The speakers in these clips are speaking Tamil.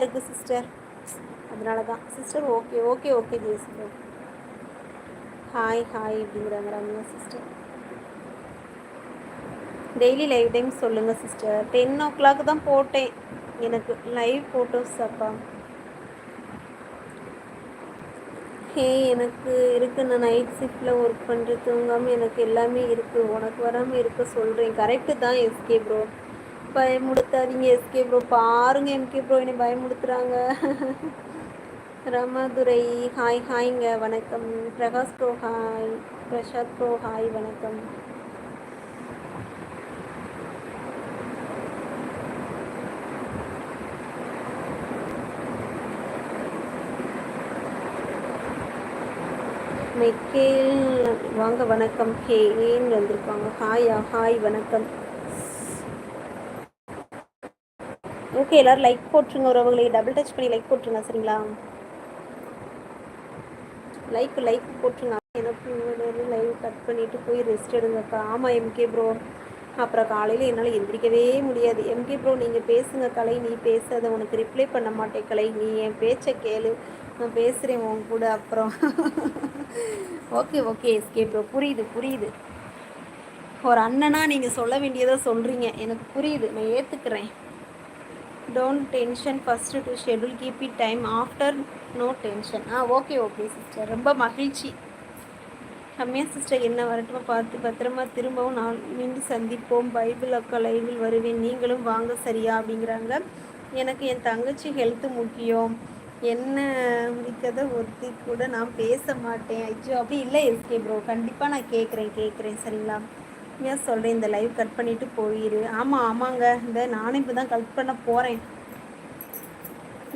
ஹாட்டாக இருக்குது சிஸ்டர் அதனால தான் sister okay okay okay JC sister hi hi அப்படிங்கிறாங்க Ramya sister daily live time சொல்லுங்கள் சிஸ்டர் டென் ஓ கிளாக் தான் போட்டேன். எனக்கு லைவ் ஃபோட்டோஸ் அப்பா. ஹே எனக்கு இருக்குது நான் நைட் ஷிஃப்டில் ஒர்க் பண்ணுறது தூங்காமல் எனக்கு எல்லாமே இருக்குது உனக்கு வராமல் இருக்க சொல்கிறேன் கரெக்டு தான் எஸ்கே ப்ரோ பயமுடுத்தாதீங்க எஸ்கே ப்ரோ பாருங்க எம்கே ப்ரோ என்னை பயமுடுத்துறாங்க. ரமாதுரை ஹாய் ஹாய்ங்க வணக்கம். Prakash bro hi Prasad bro hi வணக்கம். மெக்கேல் வாங்க வணக்கம். ஹேன்னு வந்திருக்காங்க. ஹாயா ஹாய் வணக்கம். ஓகே எல்லாரும் லைக் போட்டுருங்க உறவுகளை டபுள் டச் பண்ணி லைக் போட்டுருங்க சரிங்களா? லைக் லைக் போட்டுருங்க. எனக்கு லைவ் கட் பண்ணிட்டு போய் ரெஸ்ட் எடுங்கக்கா. ஆமாம் எம்கே ப்ரோ அப்புறம் காலையில் என்னால் எந்திரிக்கவே முடியாது. எம்கே ப்ரோ நீங்கள் பேசுங்க கலை. நீ பேசாத உனக்கு ரிப்ளை பண்ண மாட்டேன் கலை. நீ என் பேச்சை கேளு. நான் பேசுகிறேன் உன் கூட அப்புறம். ஓகே ஓகே எஸ்கே ப்ரோ புரியுது புரியுது. ஒரு அண்ணனாக நீங்கள் சொல்ல வேண்டியதை சொல்கிறீங்க எனக்கு புரியுது. நான் ஏற்றுக்கிறேன் don't tension first to schedule keep it time after no tension ah okay okay sister ரொம்ப மகிழ்ச்சி. கம்மியா சிஸ்டர் என்ன வரட்டுமா? பார்த்து பத்திரமா திரும்பவும் நான் மீண்டும் சந்திப்போம். பைபிள் அக்கா லைவில் வருவேன். நீங்களும் வாங்க சரியா? அப்படிங்கிறாங்க. எனக்கு என் தங்கச்சி ஹெல்த்து முக்கியம். என்ன முடிக்கதை ஒருத்தி கூட நான் பேச மாட்டேன். ஐயோ அப்படி இல்லை எஸ்கே ப்ரோ கண்டிப்பாக நான் கேட்குறேன் கேட்குறேன் சரிங்களா? ஏன் சொல்கிறேன் இந்த லைவ் கட் பண்ணிவிட்டு போயிரு. ஆமாம் ஆமாங்க. இந்த நானும் இப்போ தான் கட் பண்ண போகிறேன்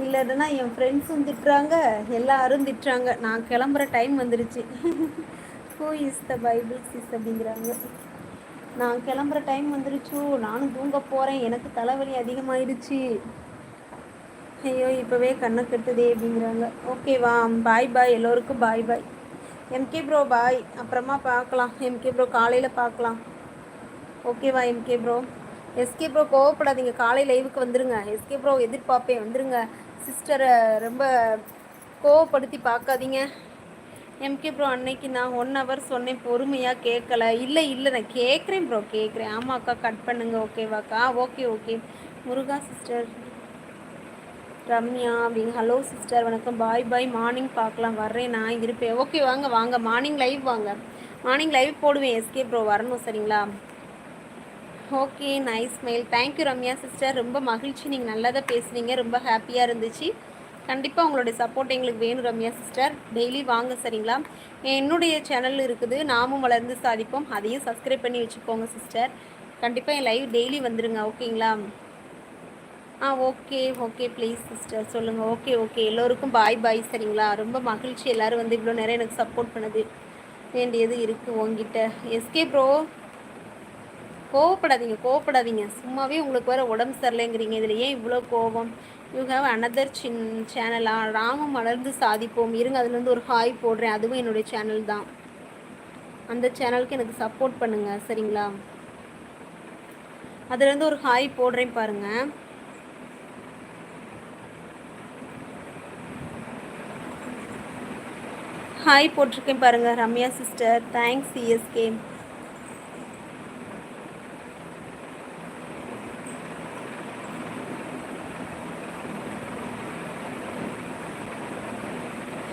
இல்லைன்னா என் ஃப்ரெண்ட்ஸும் திட்டுறாங்க எல்லாரும் திட்டுறாங்க. நான் கிளம்புற டைம் வந்துருச்சு. Who is the Bible sis அப்படிங்கிறாங்க. நான் கிளம்புற டைம் வந்துருச்சு. நானும் தூங்க போகிறேன் எனக்கு தலைவலி அதிகமாயிடுச்சு. ஐயோ இப்போவே கண்ணை கட்டுதே அப்படிங்கிறாங்க. ஓகேவா பாய் பாய் எல்லோருக்கும் பாய் பாய் எம்கே ப்ரோ பாய் அப்புறமா பார்க்கலாம். எம்கே ப்ரோ காலையில் பார்க்கலாம். ஓகேவா எம்கே ப்ரோ எஸ்கே ப்ரோ கோவப்படாதீங்க. காலை லைவுக்கு வந்துருங்க. எஸ்கே ப்ரோ எதிர்பார்ப்பேன் வந்துருங்க. சிஸ்டரை ரொம்ப கோவப்படுத்தி பார்க்காதீங்க. எம்கே ப்ரோ அன்னைக்கு நான் ஒன் ஹவர் சொன்னேன். பொறுமையாக கேட்கல. இல்லை இல்லை நான் கேட்குறேன் ப்ரோ கேட்குறேன். ஆமாக்கா கட் பண்ணுங்க. ஓகேவாக்கா okay okay Muruga sister Ramya அப்படிங்க ஹலோ சிஸ்டர் வணக்கம். பாய் பாய் மார்னிங் பார்க்கலாம். வர்றேன் நான். இருப்பேன். ஓகே வாங்க வாங்க. மார்னிங் லைவ் வாங்க. மார்னிங் லைவ் போடுவேன். எஸ்கே ப்ரோ வரணும் சரிங்களா? Okay nice mail thank you Ramya sister ரொம்ப மகிழ்ச்சி. நீங்கள் நல்லா தான் பேசுனீங்க. ரொம்ப ஹாப்பியாக இருந்துச்சு. கண்டிப்பாக உங்களுடைய சப்போர்ட் எங்களுக்கு வேணும் ரம்யா சிஸ்டர் டெய்லி வாங்க சரிங்களா? என்னுடைய சேனல் இருக்குது. நாமும் வளர்ந்து சாதிப்போம். அதையும் சப்ஸ்கிரைப் பண்ணி வச்சுக்கோங்க சிஸ்டர் கண்டிப்பாக என் லைவ் டெய்லி வந்துடுங்க ஓகேங்களா? ஆ ஓகே ஓகே ப்ளீஸ் சிஸ்டர் சொல்லுங்கள் ஓகே ஓகே. எல்லோருக்கும் பாய் பாய் சரிங்களா? ரொம்ப மகிழ்ச்சி. எல்லோரும் வந்து இவ்வளோ நேரம் எனக்கு சப்போர்ட் பண்ணது வேண்டியது இருக்குது உங்ககிட்ட. எஸ்கே ப்ரோ கோவப்படாதீங்க கோவப்படாதீங்க. சும்மாவே உங்களுக்கு வேறு உடம்பு சரியில்லைங்கிறீங்க. இதில் ஏன் இவ்வளோ கோவம்? யூ ஹாவ் அனதர் சின் சேனலா ராமம் மலர்ந்து சாதிப்போம். இருங்க அதுலேருந்து ஒரு ஹாய் போடுறேன். அதுவும் என்னுடைய சேனல் தான். அந்த சேனலுக்கு எனக்கு சப்போர்ட் பண்ணுங்கள் சரிங்களா? அதுலேருந்து ஒரு ஹாய் போடுறேன் பாருங்கள் ஹாய் போட்டிருக்கேன் பாருங்கள் Ramya sister thanks CSK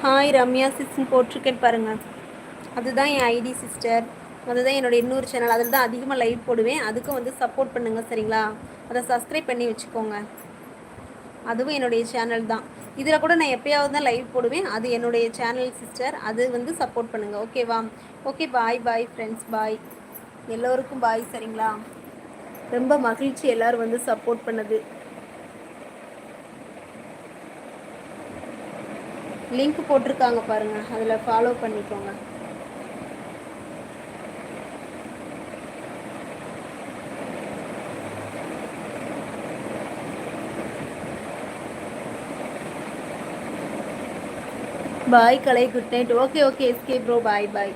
hi Ramya சிஸ்ன்னு போட்டிருக்கேன் பாருங்கள் அதுதான் என் ஐடி சிஸ்டர் அதுதான் என்னோடய இன்னொரு சேனல் அதில் தான் அதிகமாக லைவ் போடுவேன். அதுக்கும் வந்து சப்போர்ட் பண்ணுங்கள் சரிங்களா? அதை சப்ஸ்கிரைப் பண்ணி வச்சுக்கோங்க. அதுவும் என்னுடைய சேனல் தான். இதில் கூட நான் எப்பயாவது தான் லைவ் போடுவேன். அது என்னுடைய சேனல் சிஸ்டர் அது வந்து சப்போர்ட் பண்ணுங்கள் ஓகேவா okay bye bye friends bye எல்லோருக்கும் பாய் சரிங்களா? ரொம்ப மகிழ்ச்சி எல்லோரும் வந்து சப்போர்ட் பண்ணுது. லிங்க் போட்டிருக்காங்க பாருங்கள் அதில் ஃபாலோ பண்ணிக்கோங்க. Bye Kalai good night okay okay SK bro bye bye